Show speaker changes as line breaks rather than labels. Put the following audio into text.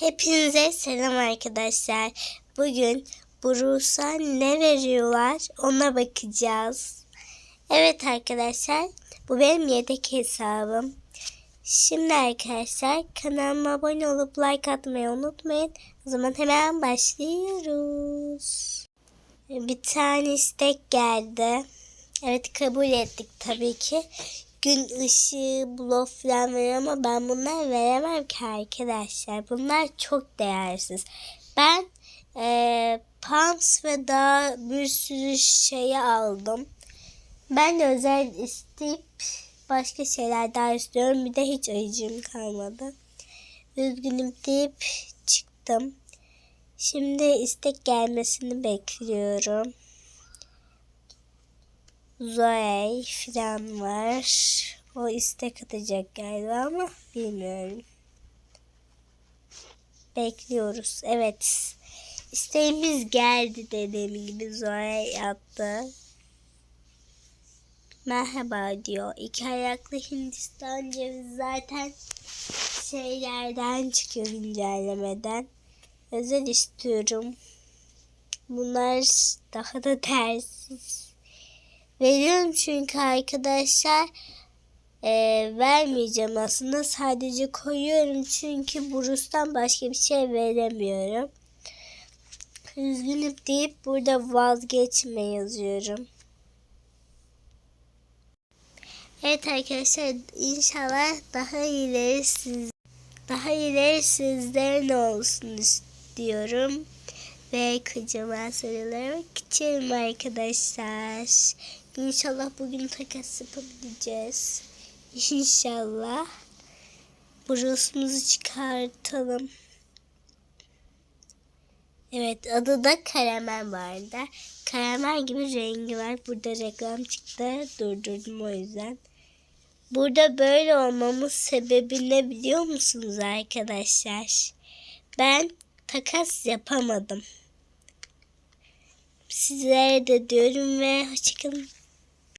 Hepinize selam arkadaşlar. Bugün Bruce'a ne veriyorlar ona bakacağız. Evet arkadaşlar bu benim yedek hesabım. Şimdi arkadaşlar kanalıma abone olup like atmayı unutmayın. O zaman hemen başlıyoruz. Bir tane istek geldi. Evet kabul ettik tabii ki. Gün ışığı, blok falan veriyor ama ben bunlar veremem ki arkadaşlar. Bunlar çok değersiz. Ben eee Pams ve daha bir sürü şeyi aldım. Ben de özel isteyip başka şeyler daha istiyorum. Bir de hiç ayıcım kalmadı. Üzgünüm deyip çıktım. Şimdi istek gelmesini bekliyorum. Zoe falan var. O istek atacak galiba ama bilmiyorum. Bekliyoruz. Evet. İsteğimiz geldi dediğim gibi Zoe yaptı. Merhaba diyor. İki ayaklı Hindistan cevizi zaten şeylerden çıkıyor güncellemeden. Özel istiyorum. Bunlar daha da tersiz. Veriyorum çünkü arkadaşlar e, vermeyeceğim aslında sadece koyuyorum çünkü Bruce'dan başka bir şey veremiyorum. Üzgünüm deyip burada vazgeçme yazıyorum. Evet arkadaşlar inşallah daha ileri siz daha ileri sizlerin olsun istiyorum. Ve kocaman sarılarak geçelim arkadaşlar. İnşallah bugün takas yapabileceğiz. İnşallah. Burasımızı çıkartalım. Evet adı da karamel vardı. Karamel gibi rengi var. Burada reklam çıktı. Durdurdum o yüzden. Burada böyle olmamın sebebi ne biliyor musunuz arkadaşlar? Ben takas yapamadım. Sizlere de diyorum ve hoşçakalın.